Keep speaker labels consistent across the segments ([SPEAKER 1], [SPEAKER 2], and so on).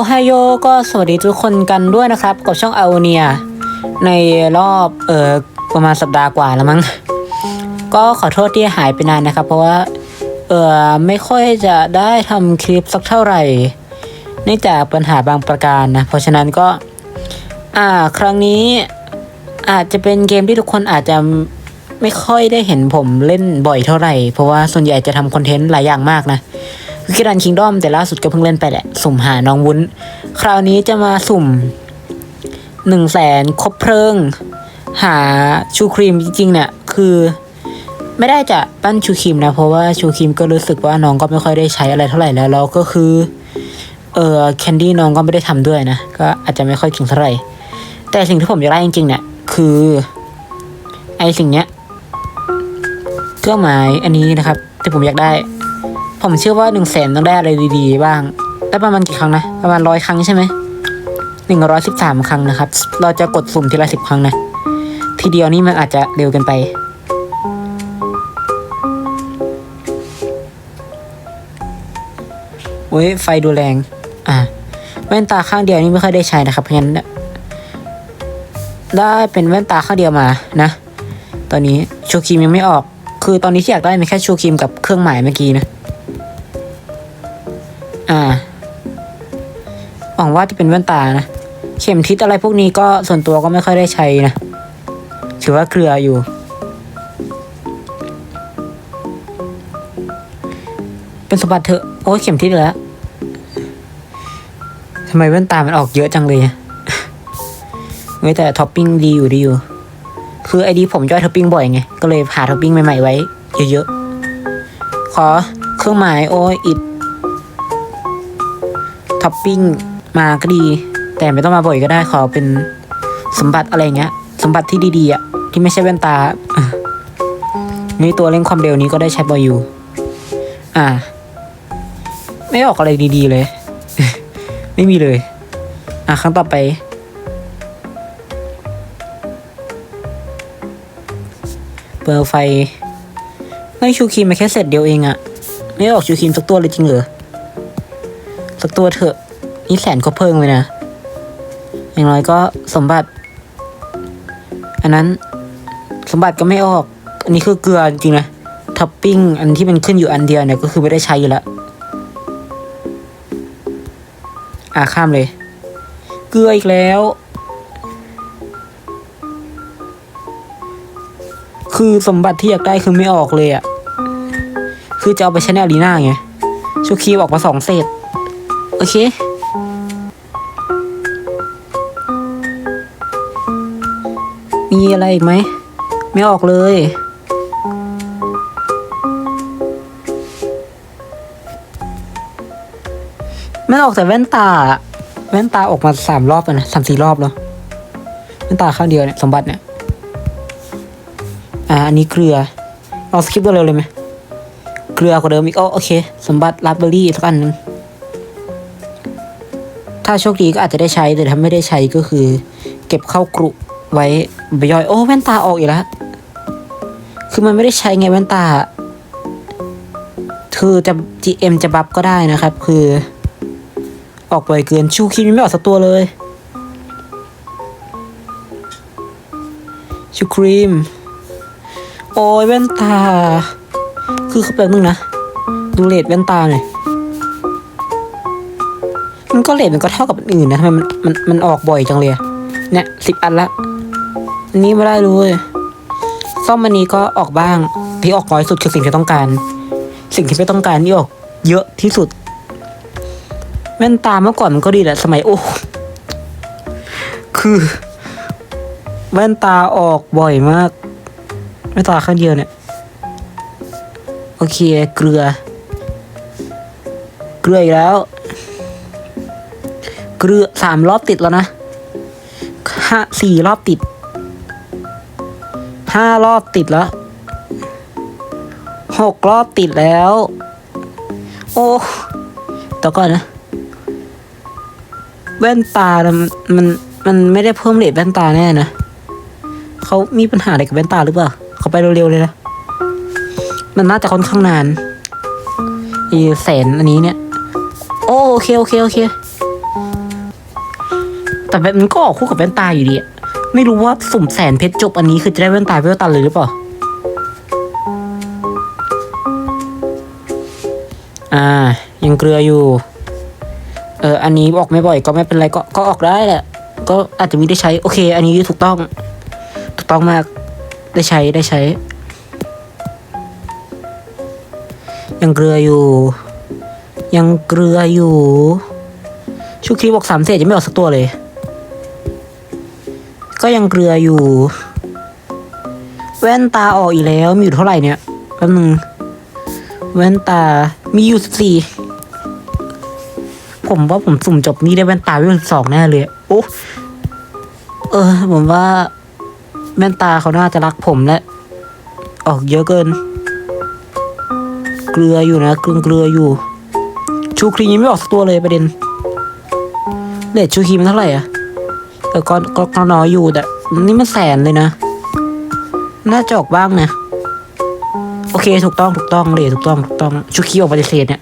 [SPEAKER 1] โอไฮโอก็สวัสดีทุกคนกันด้วยนะครับ กับช่องอาเนีย ในรอบเออประมาณสัปดาห์กว่าแล้วมั้ง ก็ขอโทษที่หายไปนานนะครับ เพราะว่าเออไม่ค่อยจะได้ทำคลิปสักเท่าไหร่เนื่องจากปัญหาบางประการนะ เพราะฉะนั้นก็ อ่าครั้งนี้อาจจะเป็นเกมที่ทุกคนอาจจะไม่ค่อยได้เห็นผมเล่นบ่อยเท่าไหร่ เพราะว่าส่วนใหญ่จะทำคอนเทนต์หลายอย่างมากนะ คือคิรันคิงดอมแต่ล่าสุดก็เพิ่งเล่นไปแหละ สุ่มหาน้องวุ้น คราวนี้จะมาสุ่มหนึ่งแสนครบเพลิง หาชูครีมจริงๆเนี่ยคือ ไม่ได้จะปั้นชูครีมนะ เพราะว่าชูครีมก็รู้สึกว่าน้องก็ไม่ค่อยได้ใช้อะไรเท่าไหร่แล้วแล้วก็คือเออแคนดี้น้องก็ไม่ได้ทำด้วยนะ ก็อาจจะไม่ค่อยเก่งเท่าไหร่ แต่สิ่งที่ผมอยากได้จริงๆเนี่ยคือไอสิ่งเนี้ยเครื่องหมายอันนี้นะครับที่ผมอยากได้ ผมเชื่อว่าหนึ่งแสนต้องได้อะไรดีๆ บ้างได้ประมาณกี่ครั้งนะ ประมาณร้อยครั้งใช่ไหมหนึ่งร้อยสิบสามครั้งนะครับ เราจะกดสุ่มทีละสิบครั้งนะ ทีเดียวนี่มันอาจจะเร็วเกินไป โอ้ยไฟดูแรง อ่าแว่นตาข้างเดียวนี่ไม่ค่อยได้ใช้นะครับ เพราะฉะนั้น ได้เป็นแว่นตาข้างเดียวมานะ ตอนนี้ชูครีมยังไม่ออก คือตอนนี้ที่อยากได้มีแค่ชูครีมกับเครื่องหมายเมื่อกี้นะ อ่า หวังว่าจะเป็นแว่นตานะ เข็มทิศอะไรพวกนี้ก็ส่วนตัวก็ไม่ค่อยได้ใช้นะ ถือว่าเกลืออยู่ เป็นสมบัติเถอะ โอ้ยเข็มทิศแล้วทำไมแว่นตามันออกเยอะจังเลยอะเว้แต่ท็อปปิ้งดีอยู่ดีอยู่ คือไอดีผมย่อยท็อปปิ้งบ่อยไง ก็เลยหาท็อปปิ้งใหม่ๆไว้เยอะๆ ขอเครื่องหมายโอ้ยอิด ท็อปปิ้งมาก็ดี แต่ไม่ต้องมาบ่อยก็ได้ขอเป็นสมบัติอะไรเงี้ย สมบัติที่ดีๆอะที่ไม่ใช่แว่นตานี่ตัวเร่งความเร็วนี้ก็ได้ใช้บ่อยอยู่ อ่า ไม่ออกอะไรดีๆเลย ไม่มีเลย อะครั้งต่อไป เปิดไฟไม่ชูครีมมาแค่เสร็จเดียวเองอะไม่ออกชูครีมสักตัวเลยจริงเหรอ สักตัวเถอะ นี่แสนก็เพิ่งเลยนะ อย่างน้อยก็สมบัติ อันนั้นสมบัติก็ไม่ออก อันนี้คือเกลือจริงนะท็อปปิ้งอันที่มันขึ้นอยู่อันเดียวเนี่ยก็คือไม่ได้ใช้อยู่แล้วอ่าข้ามเลย เกลืออีกแล้ว คือสมบัติที่อยากได้คือไม่ออกเลยอะ่ะ คือจะเอาไปใช้ในอารีนาไงชูคีบอกมาสองเศษ โอเค มีอะไรอีกไหม ไม่ออกเลย ไม่ออกแต่แว่นตา แว่นตาออกมาสามรอบแล้วนะสามสี่รอบแล้ว แว่นตาข้างเดียวเนี่ย สมบัติเนี่ย อ่า อันนี้เกลือเอาสคริปต์เร็วเลยไหมเกลือกว่าเดิมอีกอ๋อโอเค สมบัติลับเบอรี่สักอันนึง ถ้าโชคดีก็อาจจะได้ใช้แต่ถ้าไม่ได้ใช้ก็คือ เก็บเข้ากรุไว้ไปย่อย โอ้ แว่นตาออกอีกแล้ว คือมันไม่ได้ใช้ไงแว่นตา คือจะ GM จะบัฟก็ได้นะครับ คือ ออกบ่อยเกิน ชูครีมไม่ออกสักตัวเลย ชูครีม โอ้ยแว่นตา คือเขาแป๊บนึงนะ ดูเลทแว่นตาหน่อย มันก็เลทมันก็เท่ากับอันอื่นนะทำไมมันมันมันออกบ่อยจังเลยเนี่ยสิบอันละอันนี้ไม่ได้เลยซ่อมอันนี้ก็ออกบ้างที่ออกน้อยสุดคือสิ่งที่ต้องการ สิ่งที่ไม่ต้องการนี่ออกเยอะที่สุดแว่นตาเมื่อก่อนมันก็ดีแหละสมัยโอ้คือ แว่นตาออกบ่อยมากแว่นตาข้างเดียวเนี่ย โอเคเกลือ เกลืออีกแล้ว เกลือสามรอบติดแล้วนะห้าสี่รอบติดห้ารอบติดแล้วหกรอบติดแล้ว โอ้ต่ก่อนนะ แว่นตานะมันมันมันไม่ได้เพิ่มเลทแว่นตาแน่นะเขามีปัญหาอะไรกับแว่นตาหรือเปล่าเขาไปเร็วๆเลยนะมันน่าจะค่อนข้างนาน อีแสนอันนี้เนี่ย โอโอเคโอเคโอเค แต่แบบมันก็ออกคู่กับแว่นตาอยู่ดีอะไม่รู้ว่าสุ่มแสนเพชรจบอันนี้คือจะได้แว่นตาเวลตันเลยหรือเปล่า อ่า ยังเกลืออยู่ เออ อันนี้ออกไม่บ่อยก็ไม่เป็นไรก็ก็ออกได้แหละ ก็อาจจะมีได้ใช้ โอเค อันนี้ถูกต้อง ถูกต้องมาก ได้ใช้ได้ใช้ ยังเกลืออยู่ ยังเกลืออยู่ชูครีบอกสามเศษยังไม่ออกสักตัวเลย ก็ยังเกลืออยู่ แว่นตาออกอีกแล้ว มีอยู่เท่าไหร่เนี่ยแป๊บนึงแว่นตามีอยู่สิบสี่ผมว่าผมสุ่มจบนี่ได้แว่นตาเวลสองแน่เลยโอ้เออ ผมว่าแว่นตาเขาน่าจะรักผมและ ออกเยอะเกิน เกลืออยู่นะเกลือเกลืออยู่ ชูครีมไม่ออกสักตัวเลยประเด็นเลทชูครีมเท่าไหร่อะ แต่ก็ก็ก็น้อยอยู่แต่นี่มันแสนเลยนะ น่าจะออกบ้างนะ โอเค ถูกต้องถูกต้องเลยถูกต้องถูกต้องชูครีมออกปฏิเสธเนี่ย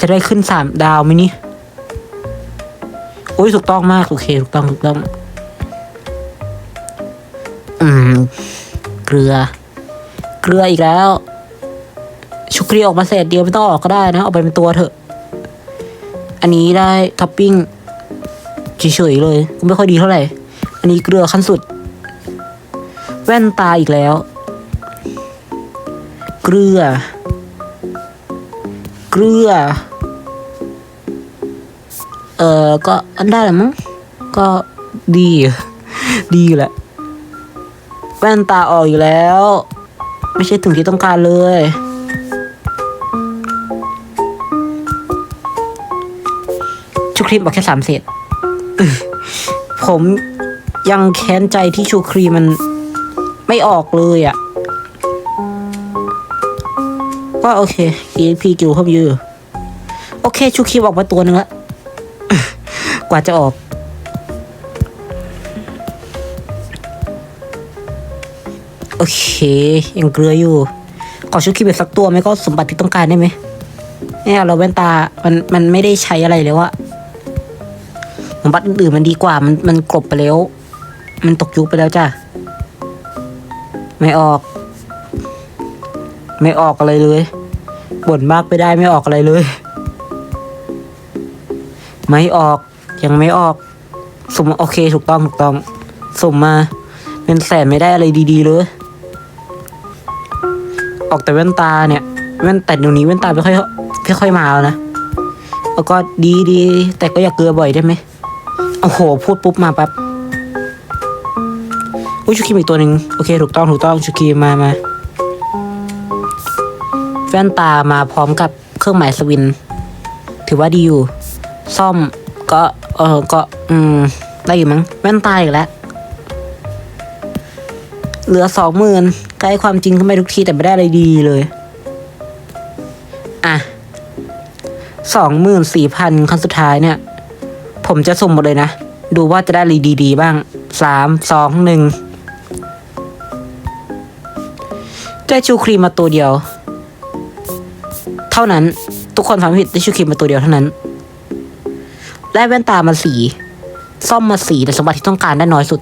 [SPEAKER 1] จะได้ขึ้นสามดาวไหมนี่โอ้ยถูกต้องมากโอเคถูกต้องถูกต้อง อืม เกลือ เกลืออีกแล้วชุกรีออกมาเศษเดียวไม่ต้องออกก็ได้นะเอาไปเป็นตัวเถอะ อันนี้ได้ท็อปปิ้ง เฉยๆเลยก็ไม่ค่อยดีเท่าไหร่ อันนี้เกลือขั้นสุด แว่นตาอีกแล้ว เกลือ เกลือ เออก็อันได้แหละมั้ง ก็ดี ดีอยู่แหละ แว่นตาออกอยู่แล้ว ไม่ใช่ถึงที่ต้องการเลยชูครีมบอกแค่สามเศษ ผมยังแค้นใจที่ชูครีมมันไม่ออกเลยอะ่ะ ก็โอเค EXP กิวเพิ่มเยอะโอเค ชูครีมออกมาตัวหนึงละกว่าจะออก โอเค ยังเกลืออยู่ ขอชุดคีย์เบสสักตัวไหมก็สมบัติที่ต้องการได้ไหมเนี่ยเราแว่นตา มันมันไม่ได้ใช้อะไรแล้วอะ สมบัติอื่นๆมันดีกว่า มันมันกลบไปแล้ว มันตกยุคไปแล้วจ้ะ ไม่ออก ไม่ออกอะไรเลยบ่นมากไปได้ไม่ออกอะไรเลย ไม่ออกยังไม่ออกสุ่มโอเคถูกต้องถูกต้องสุ่มมา เป็นแสนไม่ได้อะไรดีๆเลย ออกแต่แว่นตาเนี่ยแว่นแต่เดี๋ยวนี้แว่นตาไม่ค่อยไม่ค่อยมาแล้วนะแล้วก็ดีดีแต่ก็อย่าเกลือบ่อยได้ไหม โอ้โห พูดปุ๊บมาปั๊บอุ้ยชูครีมอีกตัวหนึ่งโอเค ถูกต้องถูกต้องชูครีมมามาแว่นตามาพร้อมกับเครื่องหมายสวิน ถือว่าดีอยู่ ซ่อมก็เออก็อืมได้อยู่มั้งแว่นตาอีกแล้วเหลือสองหมื่นใกล้ความจริงขึ้นไปทุกทีแต่ไม่ได้อะไรดีเลย อะสองหมื่นสี่พันครั้งสุดท้ายเนี่ย ผมจะสุ่มหมดเลยนะ ดูว่าจะได้อะไรดี ๆ บ้างสามสองหนึ่งได้ชูครีมมาตัวเดียว เท่านั้น ทุกคนฟังไม่ผิดได้ชูครีมมาตัวเดียวเท่านั้น ได้แว่นตามาสี ซ่อมมาสีแต่สมบัติที่ต้องการได้น้อยสุด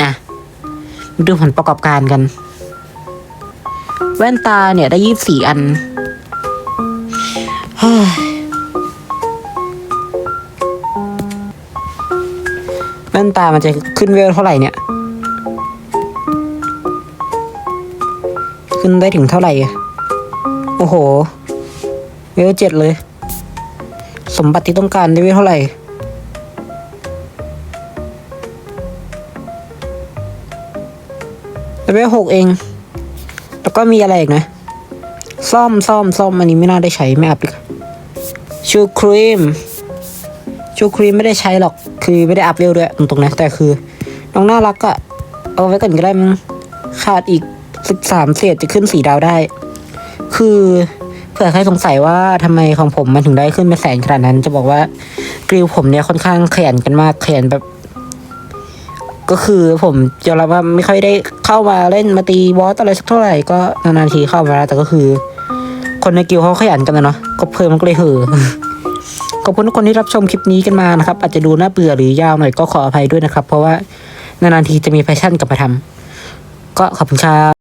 [SPEAKER 1] อะดูผลประกอบการกัน แว่นตาเนี่ยได้ยี่สิบสี่อัน ว่นตามันจะขึ้นเวลเท่าไหร่เนี่ย ขึ้นได้ถึงเท่าไหร่ โอ้โห เวลเจ็ดเลย สมบัติที่ต้องการได้เวลเท่าไหร่เลเวลหกเอง แล้วก็มีอะไรอีกนะ ซ่อมซ่อมซ่อมอันนี้ไม่น่าได้ใช้ไม่อัพอีกชูครีม ชูครีมไม่ได้ใช้หรอก คือไม่ได้อัพเร็วด้วยตรงๆนะแต่คือ น้องน่ารักอะเอาไว้ก่อนก็ได้มั้งขาดอีกสิบสามเศษจะขึ้นสี่ดาวได้ คือเผื่อใครสงสัยว่าทำไมของผมมันถึงได้ขึ้นเป็นแสนขนาดนั้น จะบอกว่ากริวผมเนี่ยค่อนข้างขยันกันมากขยันแบบ ก็คือผมยอมรับว่าไม่ค่อยได้เข้ามาเล่นมาตีบอสอะไรสักเท่าไหร่ก็นานๆทีเข้ามาแล้วแต่ก็คือ คนในกิลด์เขาขยันกันนะเนาะก็เพิ่มมันก็เลยเห่อ ขอบคุณทุกคนที่รับชมคลิปนี้กันมานะครับ อาจจะดูน่าเบื่อหรือยาวหน่อยก็ขออภัยด้วยนะครับ เพราะว่านานๆทีจะมีแฟชั่นกลับมาทำก็ขอบคุณครับ